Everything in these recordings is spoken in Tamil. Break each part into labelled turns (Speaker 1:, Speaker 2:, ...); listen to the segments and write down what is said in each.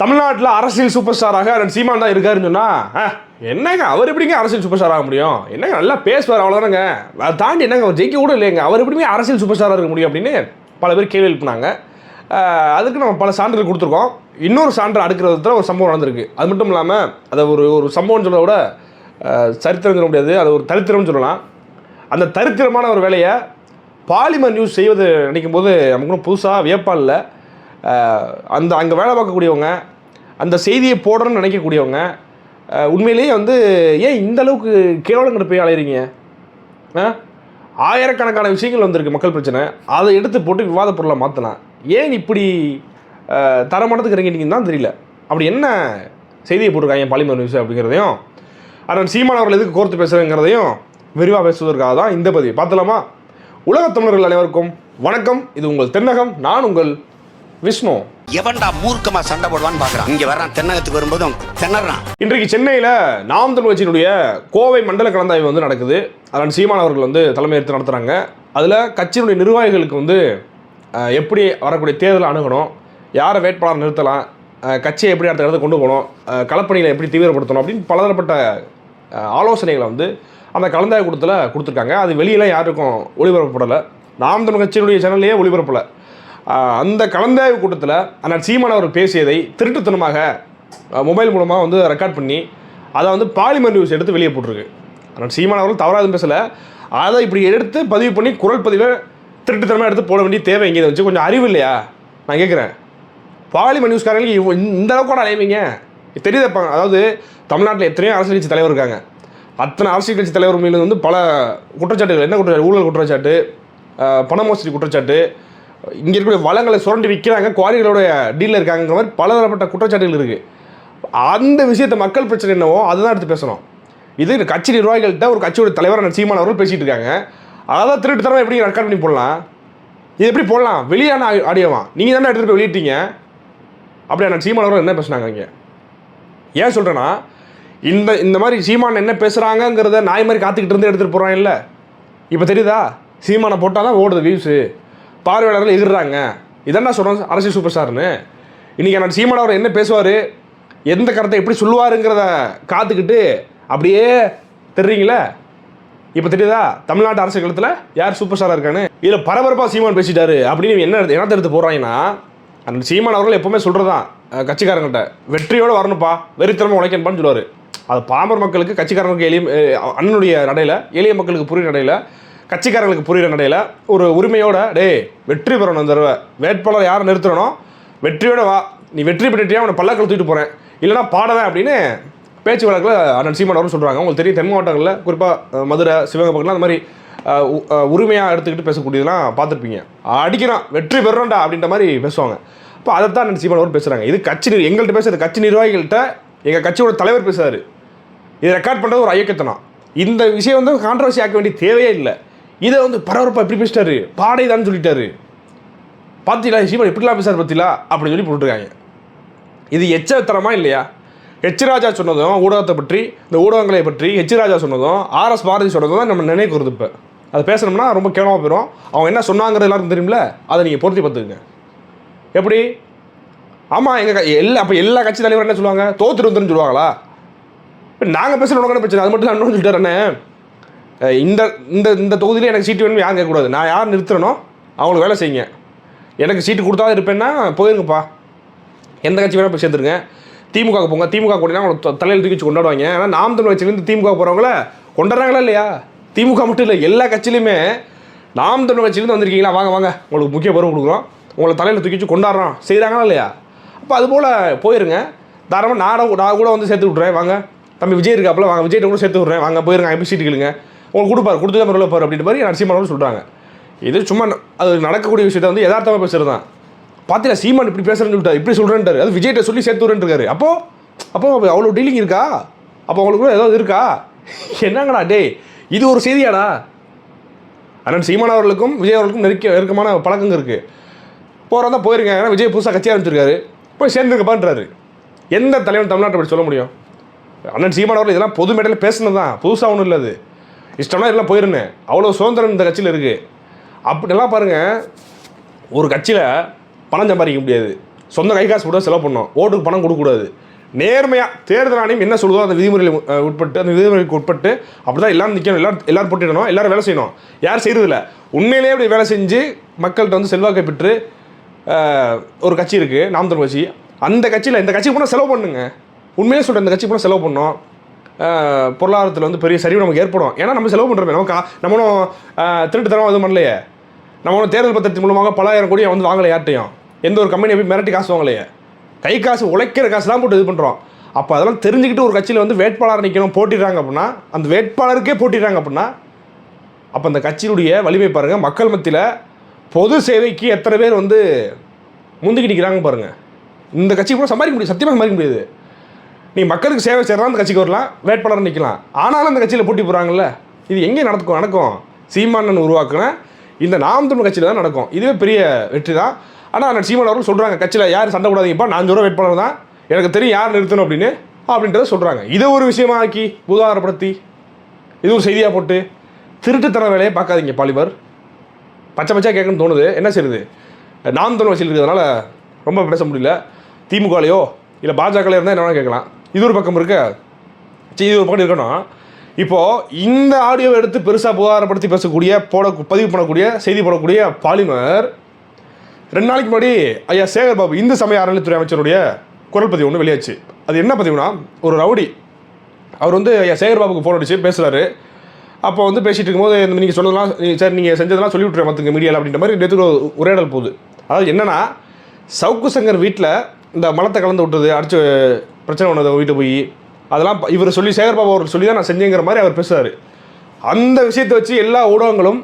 Speaker 1: தமிழ்நாட்டில் அரசியல் சூப்பர் ஸ்டாராக அண்ணன் சீமான் தான் இருக்காருன்னு சொன்னால் ஆ, என்னங்க அவர் எப்படிங்க அரசியல் சூப்பர் ஸ்டார் ஆக முடியும்? என்னங்க நல்லா பேசுவார் அவ்வளோதானங்க அதை தாண்டி என்னங்க அவர் ஜெயிக்க கூட இல்லைங்க அவர் எப்படியுமே அரசியல் சூப்பர் ஸ்டாராக இருக்க முடியும் அப்படின்னு பல பேர் கேள்வி எழுப்பினாங்க. அதுக்கு நம்ம பல சான்றுகள் கொடுத்துருக்கோம். இன்னொரு சான்று அடுக்கிறதுல ஒரு சம்பவம் நடந்திருக்கு. அது மட்டும் இல்லாமல் அதை ஒரு ஒரு சம்பவம் சொல்ல விட சரித்திரம் சொல்ல முடியாது. அது ஒரு தரித்திரம்னு சொல்லலாம். அந்த தரித்திரமான ஒரு வேலையை பாலிமர் நியூஸ் செய்வது நினைக்கும் போது நமக்கு புதுசாக வியப்பாக இல்லை. அந்த அங்கே வேலை பார்க்கக்கூடியவங்க அந்த செய்தியை போடணும்னு நினைக்கக்கூடியவங்க உண்மையிலேயே வந்து ஏன் இந்த அளவுக்கு கேவலங்கிற போய் அலையிறீங்க? ஆயிரக்கணக்கான விஷயங்கள் வந்திருக்கு மக்கள் பிரச்சனை. அதை எடுத்து போட்டு விவாத பொருளை மாற்றலாம் ஏன் இப்படி தரமானதுக்கு இறங்கிட்டீங்கன்னு தான் தெரியல. அப்படி என்ன செய்தியை போட்டிருக்காங்க பாலிமர் நியூஸ் அப்படிங்கிறதையும் அண்ணன் சீமான் அவர்கள் எதுக்கு கோர்த்து பேசுகிறேங்கிறதையும் விரிவாக பேசுவதற்காக தான் இந்த பதிவு. பார்த்தலாமா? உலகத் தமிழர்கள் அனைவருக்கும் வணக்கம். இது உங்கள் தென்னகம். நான் உங்கள் விஷ்ணு.
Speaker 2: எவன்டா மூர்க்கமா சண்டை போடுவான்னு பாக்குறான். இங்க வர்றான் தென்னகத்துக்கு வரும்போதும் திணறான்.
Speaker 1: இன்றைக்கு சென்னையில் நாம் தமிழ் கட்சியினுடைய கோவை மண்டல கலந்தாய்வு வந்து நடக்குது. அதன் சீமான் அவர்கள் வந்து தலைமையேற்று நடத்துகிறாங்க அதில் கட்சியினுடைய நிர்வாகிகளுக்கு வந்து எப்படி வரக்கூடிய தேர்தலை அணுகணும் யாரை வேட்பாளர் நிறுத்தலாம் கட்சியை எப்படி அடுத்த இடத்துக்கு கொண்டு போகணும் களப்பணிகளை எப்படி தீவிரப்படுத்தணும் அப்படின்னு பலதரப்பட்ட ஆலோசனைகளை வந்து அந்த கலந்தாய்வு கூட்டத்தில் கொடுத்துருக்காங்க. அது வெளியில் யாருக்கும் ஒளிபரப்பப்படலை. நாம் தமிழ் கட்சியினுடைய சேனல்லையே ஒளிபரப்பலை. அந்த கலந்தாய்வு கூட்டத்தில் அண்ணன் சீமான் அவர் பேசியதை திருட்டுத்தனமாக மொபைல் மூலமாக வந்து ரெக்கார்ட் பண்ணி அதை வந்து பாலிமர் நியூஸ் எடுத்து வெளியே போட்டிருக்கு. அண்ணன் சீமான் அவர்கள் தவறாதும் பேசலை. அதை இப்படி எடுத்து பதிவு பண்ணி குரல் பதிவை திருட்டுத்தனமாக எடுத்து போட வேண்டிய தேவை எங்கே வச்சு கொஞ்சம் அறிவு இல்லையா? நான் கேட்குறேன் பாலிமர் நியூஸ்காரங்களுக்கு இவ் இந்த அளவுக்கு கூட அலைவீங்க? தெரியுதப்பாங்க அதாவது தமிழ்நாட்டில் எத்தனையோ அரசியல் கட்சி தலைவர் இருக்காங்க. அத்தனை அரசியல் கட்சி தலைவர் மீது வந்து பல குற்றச்சாட்டுகள் என்ன குற்றச்சாட்டு? ஊழல் குற்றச்சாட்டு பண மோசடி குற்றச்சாட்டு இங்கே இருக்கக்கூடிய வளங்களை சுரண்டி விற்கிறாங்க குவாரிகளோட டீலில் இருக்காங்கிற மாதிரி பலதரப்பட்ட குற்றச்சாட்டுகள் இருக்குது அந்த விஷயத்தை மக்கள் பிரச்சனை என்னவோ அதுதான் எடுத்து பேசணும். இது இந்த கட்சி நிர்வாகிகள்கிட்ட ஒரு கட்சியோட தலைவரான சீமான் அவர்கள் பேசிகிட்டு இருக்காங்க. அதான் திருட்டு எப்படி ரெக்கார்ட் பண்ணி போடலாம்? இது எப்படி போடலாம்? வெளியான ஆடியோவா? நீங்கள் தானே எடுத்துகிட்டு போய் வெளியிட்டீங்க. அப்படியா நான் சீமான் அவர்கள் என்ன பேசுனாங்க இங்கே? ஏன் சொல்கிறேன்னா இந்த இந்த மாதிரி சீமான் என்ன பேசுகிறாங்கங்கிறத நாய் மாதிரி காத்துக்கிட்டு இருந்து எடுத்துகிட்டு போகிறான் இல்லை? இப்போ தெரியுதா? சீமானை போட்டால் தான் ஓடுது வியூஸு பார்வையாளர்கள் எதிர்றாங்க. இதான் சொல்கிறோம் அரசியல் சூப்பர் ஸ்டார்னு இன்றைக்கி நான் சீமான் அவர் என்ன பேசுவார்? எந்த கருத்தை எப்படி சொல்லுவாருங்கிறத காத்துக்கிட்டு அப்படியே தெரிறீங்களே? இப்போ தெரியுதா? தமிழ்நாட்டு அரசியல் காலத்தில் யார் சூப்பர் ஸ்டாராக இருக்கான்னு? இதில் பரபரப்பாக சீமான் பேசிட்டாரு. அப்படின்னு என்ன என்ன எடுத்து போடுறாங்கன்னா அந்த சீமான் அவர்கள் எப்பவுமே சொல்கிறதான் கட்சிக்காரங்கிட்ட வெற்றியோடு வரணும்ப்பா வெறித்திறமை உழைக்கணுப்பான்னு சொல்லுவார். அது பாமர் மக்களுக்கு கட்சிக்காரங்களுக்கு எளிய அண்ணனுடைய நடையில் எளிய மக்களுக்கு புரிய நடையில் கட்சிக்காரங்களுக்கு புரியுற கடையில் ஒரு உரிமையோட டேய் வெற்றி பெறணும் இந்த தடவை. வேட்பாளர் யாரை நிறுத்தணும் வெற்றியோட வா. நீ வெற்றி பெற்றுட்டியா? அவனை பல்லக்கில் தூக்கிட்டு போகிறேன் இல்லைனா பாடவேன் அப்படின்னு பேச்சு வழக்கில் அண்ணன் சீமான் அவரும் சொல்கிறாங்க உங்களுக்கு தெரியும் தென் மாவட்டங்களில் குறிப்பாக மதுரை சிவகங்கை பக்கம்லாம் அந்த மாதிரி உரிமையாக எடுத்துக்கிட்டு பேசக்கூடியதெல்லாம் பார்த்துருப்பீங்க. அடிக்கிறான். வெற்றி பெறோம்டா அப்படின்ற மாதிரி பேசுவாங்க. அப்போ அதைத்தான் அண்ணன் சீமான் அவர் பேசுகிறாங்க இது கட்சி நிர்- எங்கள்கிட்ட பேசுறது கட்சி நிர்வாகிகள்கிட்ட எங்கள் கட்சியோட தலைவர் பேசுறாரு. இதை ரெக்கார்ட் பண்ணுறது ஒரு ஐயக்கத்தனம். இந்த விஷயம் வந்து கான்ட்ரவர்சி ஆக்க வேண்டிய தேவையே இல்லை. இதை வந்து பரபரப்பாக எப்படி பேசிட்டாரு. பாடை தான் சொல்லிட்டாரு பார்த்தீங்களா சீமான் இப்படிலாம் பேசார் பார்த்தீங்களா அப்படின்னு சொல்லி போட்டுருக்காங்க. இது எச்சத்தரமா இல்லையா? ஹெச் ராஜா சொன்னதும் ஊடகத்தை பற்றி இந்த ஊடகங்களை பற்றி ஹெச் ராஜா சொன்னதும் ஆர்எஸ் பாரதி சொன்னதும் தான் நம்ம நினைக்கிறது இப்போ. அதை பேசணும்னா ரொம்ப கேவலமாக போயிடும் அவங்க என்ன சொன்னாங்கிறது எல்லாருக்கும் தெரியும்ல? அதை நீங்கள் பொருத்தி பார்த்துக்குங்க. எப்படி? ஆமாம் எங்கள் எல்லா அப்போ எல்லா கட்சி தலைவர் என்ன சொல்லுவாங்க? தோத்துட்டு வந்துருன்னு சொல்லுவாங்களா? இப்போ நாங்கள் பேசுகிற உடனே பிரச்சனை? அது மட்டும் இன்னொன்று சொல்லிட்டு அண்ணே இந்த இந்த இந்த தொகுதியில் எனக்கு சீட்டு வேணும் யாரும் கேட்கக்கூடாது. நான் யார் நிறுத்துறனோ அவங்களுக்கு வேலை செய்யுங்க. எனக்கு சீட்டு கொடுத்தா இருப்பேன்னா போயிருங்கப்பா. எந்த கட்சி வேணால் போய் சேர்ந்துருங்க. திமுக போங்க. திமுக கூட்டினா அவங்க த- தலையில் தூக்கி வச்சு கொண்டாடுவாங்க. ஏன்னா நாம் தமிழ் கட்சியிலேருந்து திமுக போகிறவங்கள கொண்டாடுறாங்களா இல்லையா? திமுக மட்டும் இல்லை எல்லா கட்சியிலையுமே நாம் தமிழ் கட்சியிலேருந்து வந்திருக்கீங்களா? வாங்க வாங்க. உங்களுக்கு முக்கிய பொறுப்பு கொடுக்குறோம். உங்களை தலையில் தூக்கி வச்சு கொண்டாடுறோம். செய்கிறாங்களா இல்லையா? அப்போ அதுபோல் போயிருங்க. தாராளமாக நான் நான் கூட வந்து சேர்த்து விட்றேன் வாங்க. தம்பி விஜய் இருக்காப்புல வாங்க. விஜய்கிட்ட கூட சேர்த்து விட்றேன் வாங்க போயிருங்க. எப்படி சீட்டு கேளுங்க. உங்களுக்கு கொடுப்பாரு கொடுத்து தான் முறையில் பாரு அப்படின்ற மாதிரி நரசிம்மன் சொல்கிறாங்க இது சும்மா அது நடக்கக்கூடிய விஷயத்தை வந்து யதார்த்தமாக பேசுகிறது தான் பார்த்தீங்களா சீமான் இப்படி பேசுறேன்னு சொல்லிட்டாரு இப்படி சொல்கிறேன்ட்டாரு அது விஜய்கிட்ட சொல்லி சேர்த்து விட்றேன்னு அப்போ அப்போ அவ்வளோ டீலிங் இருக்கா? அப்போ அவங்களுக்கு கூட ஏதாவது இருக்கா? என்னங்கடா டேய் இது ஒரு செய்தியாடா? அண்ணன் சீமான் அவர்களுக்கும் விஜய் அவர்களுக்கும் நெருக்க நெருக்கமான பழக்கங்க இருக்குது போகிறதா போயிருங்க. ஏன்னா விஜய் புதுசாக கட்சி ஆரம்பிச்சிருக்காரு. போய் சேர்ந்துருக்கப்பான்றாரு எந்த தலைவன் தமிழ்நாட்டை அப்படி சொல்ல முடியும்? அண்ணன் சீமான் அவர்கள் இதெல்லாம் பொது மேடையில் பேசுனது தான் புதுசாக ஒன்றும் இல்லை அது. இஷ்டம்னா எல்லாம் போயிருந்தேன் அவ்வளோ சுதந்திரம் இந்த கட்சியில் இருக்குது அப்படிலாம் பாருங்கள் ஒரு கட்சியில் பணம் சம்பாதிக்க முடியாது. சொந்த கை காசு கூட செலவு பண்ணணும் ஓட்டுக்கு பணம் கொடுக்கக்கூடாது நேர்மையாக தேர்தல் ஆணையம் என்ன சொல்லுதோ அந்த விதிமுறையில் உட்பட்டு அந்த விதிமுறைக்கு உட்பட்டு அப்படி தான் எல்லாரும் நிற்கணும் எல்லாரும் எல்லாரும் போட்டிடணும் எல்லாரும் வேலை செய்யணும். யார் செய்கிறதில்ல உண்மையிலேயே அப்படி வேலை செஞ்சு மக்கள்கிட்ட வந்து செல்வாக்கை பெற்று ஒரு கட்சி இருக்குது நாம் தமிழ் கட்சி. அந்த கட்சியில் இந்த கட்சிக்கு போனால் செலவு பண்ணுங்க. உண்மையிலே சொல்கிறேன் இந்த கட்சிக்கு போனால் செலவு பண்ணோம். பொருளாதாரத்தில் வந்து பெரிய சரிவு நமக்கு ஏற்படும். ஏன்னா நம்ம செலவு பண்ணுறோமே நமக்கு கா- நம்மளும் திருட்டு திருட்டுத்தனம் எதுவும் பண்ணலையே? நம்ம ஒன்றும் தேர்தல் பத்திரத்தின் மூலமாக பலாயிரம் கோடி வந்து வாங்கலை யார்ட்டையும் எந்த ஒரு கம்பெனியை போய் மிரட்டி காசு வாங்கலையே? கை காசு உழைக்கிற காசு தான் போட்டு இது பண்ணுறோம் அப்போ அதெல்லாம் தெரிஞ்சுக்கிட்டு ஒரு கட்சியில் வந்து வேட்பாளர் நிற்கணும் போட்டிடுறாங்க அப்படின்னா அந்த வேட்பாளருக்கே போட்டிடுறாங்க அப்படின்னா அப்போ அந்த கட்சியினுடைய வலிமை பாருங்கள் மக்கள் மத்தியில் பொது சேவைக்கு எத்தனை பேர் வந்து முந்திக்கிட்டு நிற்கிறாங்க பாருங்கள் இந்த கட்சி கூட சம்பாதிக்க முடியாது சத்தியமாக சம்பாதிக்க முடியாது. நீ மக்களுக்கு சேவை செய்கிறதா அந்த கட்சிக்கு வரலாம் வேட்பாளர் நிற்கலாம் ஆனாலும் அந்த கட்சியில் போட்டி போகிறாங்கல்ல இது எங்கே நடக்கும்? நடக்கும். சீமானன் உருவாக்குன இந்த நாம் தமிழ் கட்சியில் தான் நடக்கும். இதுவே பெரிய வெற்றி தான். ஆனால் அந்த சீமான் அவர்கள் சொல்கிறாங்க கட்சியில் யார் சண்டை போடாதீங்கப்பா நான் சொல்கிற வேட்பாளர் தான். எனக்கு தெரியும் யார் நிறுத்தணும் அப்படின்னு அப்படின்றத சொல்கிறாங்க இதை ஒரு விஷயமா ஆக்கி உதாரணப்படுத்தி இது ஒரு செய்தியாக போட்டு திருட்டுத்தன வேலையை பார்க்காதீங்க பாலிபர். பச்சை பச்சா கேட்கணும்னு தோணுது. என்ன செய்யுது நாம் தமிழ் வச்சியில் இருக்கிறதுனால ரொம்ப பேச முடியல. திமுகலையோ இல்லை பாஜகலையோ இருந்தால் என்ன வேணா கேட்கலாம். இது ஒரு பக்கம் இருக்க. சரி இது ஒரு பக்கம் இருக்கணும். இப்போது இந்த ஆடியோவை எடுத்து பெருசாக புகாரப்படுத்தி பேசக்கூடிய போட பதிவு பண்ணக்கூடிய செய்தி போடக்கூடிய பாலிமர் ரெண்டு நாளைக்கு முன்னாடி ஐயா சேகர் பாபு இந்து சமய அறநிலைத்துறை அமைச்சருடைய குரல் பதிவு ஒன்று வெளியாச்சு. அது என்ன பதிவுனா ஒரு ரவுடி. அவர் வந்து ஐயா சேகர் பாபுக்கு ஃபோன் அடிச்சு பேசுகிறாரு அப்போ வந்து பேசிகிட்டு இருக்கும்போது இந்த நீங்கள் சொன்னதெல்லாம் நீ- சரி நீங்கள் செஞ்சதெல்லாம் சொல்லி விட்ருவேன் மற்ற மீடியாவில் அப்படின்ற மாதிரி நேற்று ஒரு உரையாடல் போகுது. அதாவது என்னன்னா சவுக்கு சங்கர் வீட்டில் இந்த மலத்தை கலந்து விட்டது அடிச்சு பிரச்சனை ஒன்று வீட்டு போய். அதெல்லாம் இவர் சொல்லி சேகர் பாபு அவர் சொல்லி தான் நான் செஞ்சேங்கிற மாதிரி அவர் பேசுவார் அந்த விஷயத்தை வச்சு எல்லா ஊடகங்களும்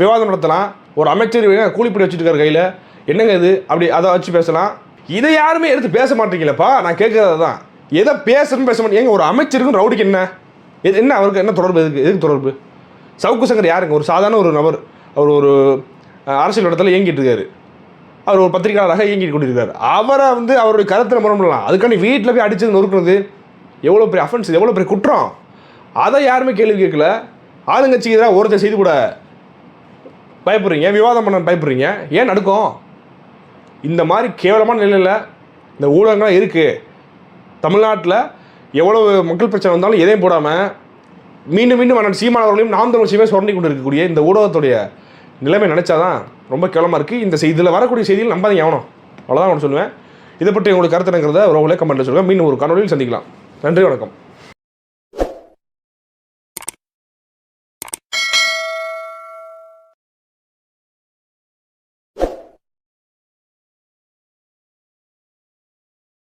Speaker 1: விவாதம் நடத்தலாம். ஒரு அமைச்சர் கூலிப்படி வச்சுட்டு கையில். என்னங்க இது? அப்படி அதை வச்சு பேசலாம். இதை யாருமே எடுத்து பேச மாட்டீங்களப்பா? நான் கேட்குறது தான் எதை பேசணும்னு பேச மாட்டேங்க? ஏங்க ஒரு அமைச்சருக்கும் ரவுடிக்கு என்ன? எது என்ன அவருக்கு என்ன தொடர்பு? எதுக்கு எதுக்கு தொடர்பு? சவுக்கு சங்கர் யாருங்க? ஒரு சாதாரண ஒரு நபர். அவர் ஒரு அரசியல் இடத்துல இயங்கிட்டு இருக்காரு. அவர் ஒரு பத்திரிகையாளராக இயங்கிட்டு கொண்டிருக்கிறார் அவரை வந்து அவருடைய கருத்தில் பண்ணலாம் அதுக்காண்டி வீட்டில் போய் அடிச்சது நொறுக்குறது எவ்வளோ பெரிய அஃபென்ஸ் எவ்வளோ பெரிய குற்றம் அதை யாருமே கேள்வி கேட்கல ஆளுங்கட்சிக்கு எதிராக ஒருத்தர் செய்து கூட பயப்படுறீங்க விவாதம் பண்ண பயப்படுறீங்க ஏன் நடக்கும் இந்த மாதிரி கேவலமான நிலையில் இந்த ஊடகங்கள்லாம் இருக்குது தமிழ்நாட்டில் எவ்வளோ மக்கள் பிரச்சனை வந்தாலும் எதையும் போடாமல் மீண்டும் மீண்டும் அண்ணன் சீமானவர்களையும் நாம் தமிழ் சீமே சுரண்டி கொண்டு இருக்கக்கூடிய இந்த ஊடகத்துடைய நிலைமை நினச்சாதான் ரொம்ப கேவலமாக இருக்குது இந்த இதில் வரக்கூடிய செய்திகள் நம்பாதீங்க ஆகணும் அவ்வளோதான் ஒன்று சொல்லுவேன். இதை பற்றி உங்களுக்கு கருத்துனங்கிறத உறவுகளே கமெண்ட்டில் சொல்லுங்கள் மீண்டும் ஒரு காணொலியில் சந்திக்கலாம். நன்றி வணக்கம்.